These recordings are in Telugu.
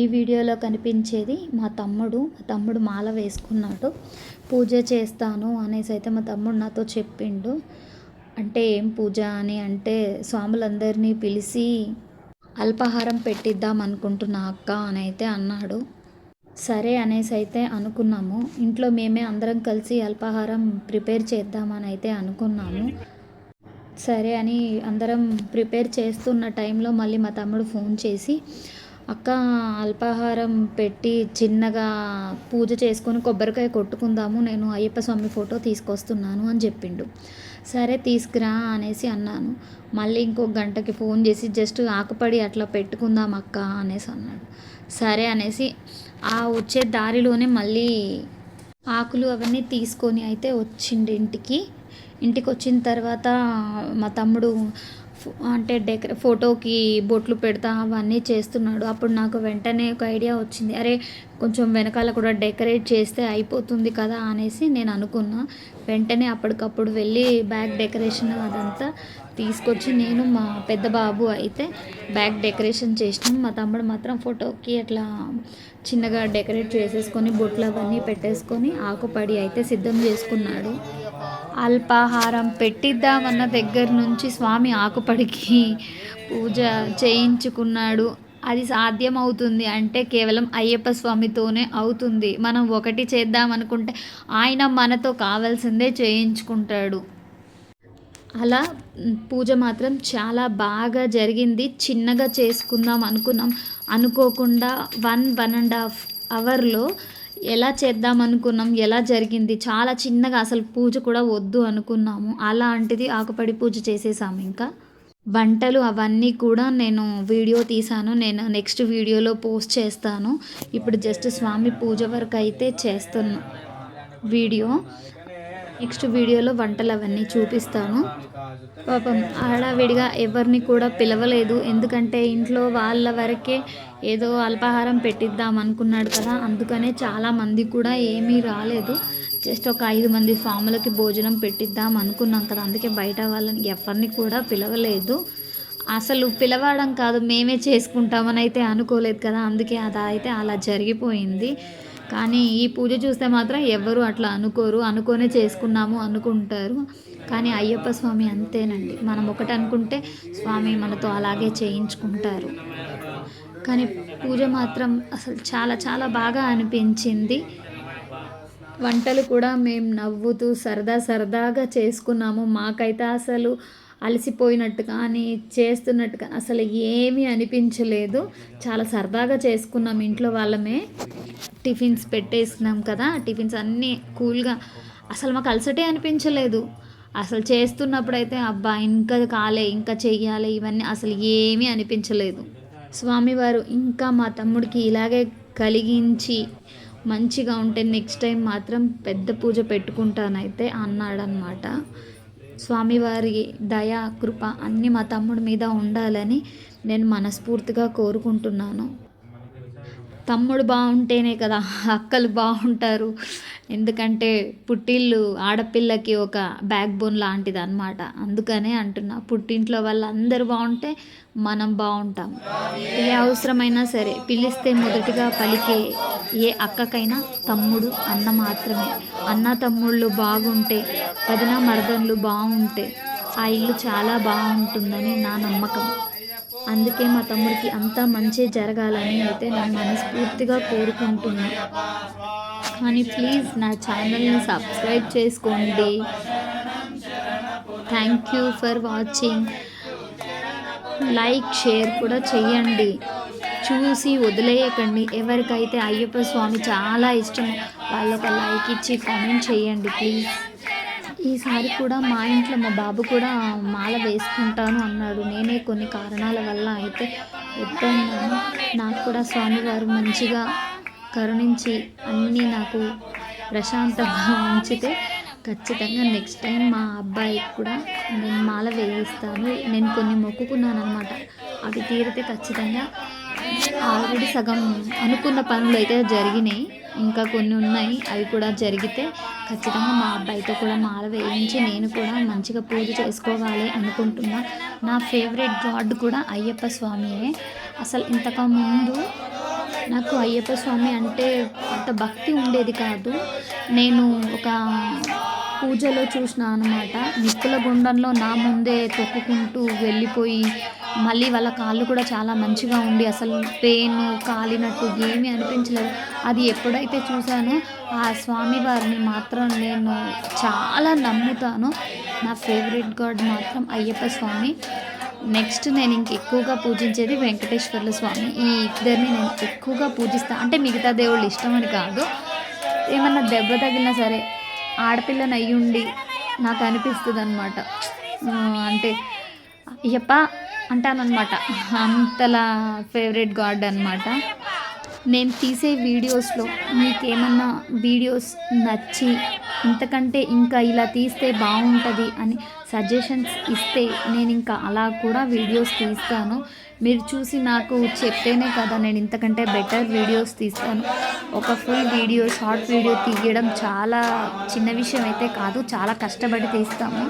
ఈ వీడియోలో కనిపించేది మా తమ్ముడు. మా తమ్ముడు మాల వేసుకున్నాడు. పూజ చేస్తాను అనేసి అయితే మా తమ్ముడు నాతో చెప్పిండు. అంటే ఏం పూజ అని అంటే స్వాములందరినీ పిలిచి అల్పాహారం పెట్టిద్దాం అనుకుంటున్నా అక్క అని అయితే అన్నాడు. సరే అనేసి అయితే అనుకున్నాము. ఇంట్లో మేమే అందరం కలిసి అల్పాహారం ప్రిపేర్ చేద్దామని అయితే అనుకున్నాము. సరే అని అందరం ప్రిపేర్ చేస్తున్న టైంలో మళ్ళీ మా తమ్ముడు ఫోన్ చేసి అక్క అల్పాహారం పెట్టి చిన్నగా పూజ చేసుకొని కొబ్బరికాయ కొట్టుకుందాము నేను అయ్యప్ప స్వామి ఫోటో తీసుకొస్తున్నాను అని చెప్పిండు. సరే తీసుకురా అనేసి అన్నాను. మళ్ళీ ఇంకో గంటకి ఫోన్ చేసి జస్ట్ ఆకుపడి అట్లా పెట్టుకుందాం అక్క అనేసి అన్నాడు. సరే అనేసి ఆ వచ్చే దారిలోనే మళ్ళీ ఆకులు అవన్నీ తీసుకొని అయితే వచ్చిండు ఇంటికి. ఇంటికి వచ్చిన తర్వాత మా తమ్ముడు అంటే డెకరే ఫోటోకి బొట్లు పెడతా అవన్నీ చేస్తున్నాడు. అప్పుడు నాకు వెంటనే ఒక ఐడియా వచ్చింది. అరే కొంచెం వెనకాల కూడా డెకరేట్ చేస్తే అయిపోతుంది కదా అనేసి నేను అనుకున్నా. వెంటనే అప్పటికప్పుడు వెళ్ళి బ్యాగ్ డెకరేషన్ అదంతా తీసుకొచ్చి నేను మా పెద్ద బాబు అయితే బ్యాగ్ డెకరేషన్ చేసినాం. మా తమ్ముడు మాత్రం ఫోటోకి అట్లా చిన్నగా డెకరేట్ చేసేసుకొని బొట్లు అవన్నీ పెట్టేసుకొని ఆకుపడి అయితే సిద్ధం చేసుకున్నాడు. అల్పాహారం పెట్టిద్దామన్న దగ్గర నుంచి స్వామి ఆకుపడికి పూజ చేయించుకున్నాడు. అది సాధ్యం అవుతుంది అంటే కేవలం అయ్యప్ప స్వామితోనే అవుతుంది. మనం ఒకటి చేద్దాం అనుకుంటే ఆయన మనతో కావాల్సిందే చేయించుకుంటాడు. అలా పూజ మాత్రం చాలా బాగా జరిగింది. చిన్నగా చేసుకుందాం అనుకున్నాం. అనుకోకుండా వన్ వన్ అండ్ హాఫ్ అవర్లో ఎలా చేద్దాం అనుకున్నాం ఎలా జరిగింది చాలా చిన్నగా అసలు పూజ కూడా వద్దు అనుకున్నాము. అలాంటిది ఆకుపడి పూజ చేసేసాము ఇంకా. వంటలు అవన్నీ కూడా నేను వీడియో తీసాను నేను నెక్స్ట్ వీడియోలో పోస్ట్ చేస్తాను. ఇప్పుడు జస్ట్ స్వామి పూజ వరకు అయితే చేస్తున్నా వీడియో. నెక్స్ట్ వీడియోలో వంటలు అవన్నీ చూపిస్తాను. పాపం ఆడావిడిగా ఎవరిని కూడా పిలవలేదు. ఎందుకంటే ఇంట్లో వాళ్ళ వరకే ఏదో అల్పాహారం పెట్టిద్దాం అనుకున్నాడు కదా. అందుకనే చాలా మంది కూడా ఏమీ రాలేదు. జస్ట్ ఒక ఐదు మంది ఫాములకి భోజనం పెట్టిద్దాం అనుకున్నాం కదా. అందుకే బయట వాళ్ళని ఎవరిని కూడా పిలవలేదు. అసలు పిలవడం కాదు మేమే చేసుకుంటామని అయితే అనుకోలేదు కదా. అందుకే అది అయితే అలా జరిగిపోయింది. కానీ ఈ పూజ చూస్తే మాత్రం ఎవ్వరు అట్లా అనుకోరు. అనుకోనే చేసుకున్నాము అనుకుంటారు. కానీ అయ్యప్ప స్వామి అంతేనండి. మనం ఒకటి అనుకుంటే స్వామి మనతో అలాగే చేయించుకుంటారు. కానీ పూజ మాత్రం అసలు చాలా చాలా బాగా అనిపించింది. వంటలు కూడా మేము నవ్వుతూ సరదా సరదాగా చేసుకున్నాము. మాకైతే అసలు అలసిపోయినట్టు కానీ చేస్తున్నట్టు కానీ అసలు ఏమీ అనిపించలేదు. చాలా సరదాగా చేసుకున్నాం ఇంట్లో వాళ్ళమే. టిఫిన్స్ పెట్టేసినాం కదా టిఫిన్స్ అన్నీ కూల్గా. అసలు మాకు అలసటే అనిపించలేదు. అసలు చేస్తున్నప్పుడైతే అబ్బా ఇంకా కాలే ఇంకా చెయ్యాలి ఇవన్నీ అసలు ఏమీ అనిపించలేదు. స్వామివారు ఇంకా మా తమ్ముడికి ఇలాగే కలిగించి మంచిగా ఉంటే నెక్స్ట్ టైం మాత్రం పెద్ద పూజ పెట్టుకుంటానైతే అన్నాడనమాట స్వామివారి దయ కృప అన్నీ మా తమ్ముడి మీద ఉండాలని నేను మనస్ఫూర్తిగా కోరుకుంటున్నాను. తమ్ముడు బాగుంటేనే కదా అక్కలు బాగుంటారు ఎందుకంటే పుట్టిల్లు ఆడపిల్లకి ఒక బ్యాక్ బోన్ లాంటిది అనమాట అందుకనే అంటున్నా పుట్టింట్లో వాళ్ళందరూ బాగుంటే మనం బాగుంటాం ఏ అవసరమైనా సరే పిలిస్తే మొదటిగా పలికే ఏ అక్కకైనా తమ్ముడు అన్న మాత్రమే. అన్న తమ్ముళ్ళు బాగుంటే వదిన మరదళ్ళు బాగుంటే ఆ ఇల్లు చాలా బాగుంటుందని నా నమ్మకం. అందుకే మా తమ్ముడికి అంతా మంచి జరగాలని అయితే నేను మనస్ఫూర్తిగా కోరుకుంటున్నాను కానీ ప్లీజ్ నా ఛానల్ని సబ్స్క్రైబ్ చేసుకోండి. Thank you for watching. Like share కూడా చెయ్యండి. చూసి వదిలేయకండి. ఎవరికైతే అయ్యప్ప స్వామి చాలా ఇష్టం వాళ్ళొక లైక్ ఇచ్చి కామెంట్ చేయండి ప్లీజ్. ఈసారి కూడా మా ఇంట్లో మా బాబు కూడా మాల వేసుకుంటాను అన్నాడు. నేనే కొన్ని కారణాల వల్ల అయితే వద్దన్నాను. నాకు కూడా స్వామివారు మంచిగా కరుణించి అన్నీ నాకు ప్రశాంతంగా ఉంచితే ఖచ్చితంగా నెక్స్ట్ టైం మా అబ్బాయికి కూడా నేను మాల వేయిస్తాను. నేను కొన్ని మొక్కుకున్నాను అనమాట అవి తీరితే ఖచ్చితంగా ఆల్రెడీ సగం అనుకున్న పనులు అయితే జరిగినాయి. ఇంకా కొన్ని ఉన్నాయి అవి కూడా జరిగితే ఖచ్చితంగా మా అబ్బాయితో కూడా మాల వేయించి నేను కూడా మంచిగా పూజ చేసుకోవాలి అనుకుంటున్నా. నా ఫేవరెట్ గాడ్ కూడా అయ్యప్ప స్వామియే. అసలు ఇంతకుముందు నాకు అయ్యప్ప స్వామి అంటే అంత భక్తి ఉండేది కాదు. నేను ఒక పూజలో చూసిన అనమాట నిప్పుల గుండంలో నా ముందే తొక్కుకుంటూ వెళ్ళిపోయి మళ్ళీ వాళ్ళ కాళ్ళు కూడా చాలా మంచిగా ఉండి అసలు పెయిన్ కాలినట్టు ఏమీ అనిపించలేదు. అది ఎప్పుడైతే చూసానో ఆ స్వామి వారిని మాత్రం నేను చాలా నమ్ముతాను. నా ఫేవరెట్ గాడ్ మాత్రం అయ్యప్ప స్వామి. నెక్స్ట్ నేను ఇంక ఎక్కువగా పూజించేది వెంకటేశ్వర్ల స్వామి. ఈ ఇద్దరిని నేను ఎక్కువగా పూజిస్తాను అంటే మిగతా దేవుళ్ళు ఇష్టం అని కాదు. ఏమన్నా దెబ్బ తగిలినా సరే ఆడపిల్లని అయ్యుండి నాకు అనిపిస్తుంది అనమాట అంటే అయ్యప్ప అంటానన్నమాట. అంతలా ఫేవరెట్ గాడ్ అనమాట నేను తీసే వీడియోస్లో మీకు ఏమన్నా వీడియోస్ నచ్చి ఇంతకంటే ఇంకా ఇలా తీస్తే బాగుంటుంది అని సజెషన్స్ ఇస్తే నేను ఇంకా అలా కూడా వీడియోస్ తీస్తాను. మీరు చూసి నాకు చెప్తేనే కదా నేను ఇంతకంటే బెటర్ వీడియోస్ తీస్తాను. ఒక ఫుల్ వీడియో షార్ట్ వీడియో తీయడం చాలా చిన్న విషయం అయితే కాదు చాలా కష్టపడి తీస్తాము.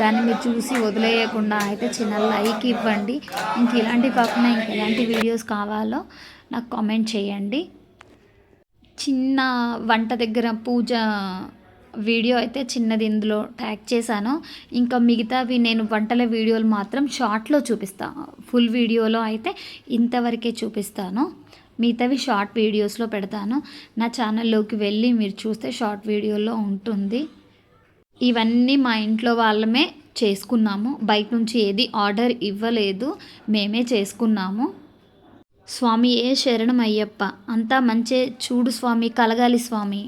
దాన్ని మీరు చూసి వదిలేయకుండా అయితే చిన్న లైక్ ఇవ్వండి. ఇంక ఇలాంటివి కాకుండా ఇంక ఎలాంటి వీడియోస్ కావాలో నాకు కామెంట్ చేయండి. చిన్న వంట దగ్గర పూజ వీడియో అయితే చిన్నది ఇందులో ట్యాగ్ చేశాను. ఇంకా మిగతావి నేను వంటల వీడియోలు మాత్రం షార్ట్లో చూపిస్తాను ఫుల్ వీడియోలో అయితే ఇంతవరకే చూపిస్తాను. మిగతావి షార్ట్ వీడియోస్లో పెడతాను. నా ఛానల్లోకి వెళ్ళి మీరు చూస్తే షార్ట్ వీడియోలో ఉంటుంది. ఇవన్నీ మా ఇంట్లో వాళ్ళమే చేసుకున్నాము. బయట నుంచి ఏది ఆర్డర్ ఇవ్వలేదు. మేమే చేసుకున్నాము. స్వామి ఏ శరణం అయ్యప్ప అంతా మంచే. చూడు స్వామి కలగాలి స్వామి.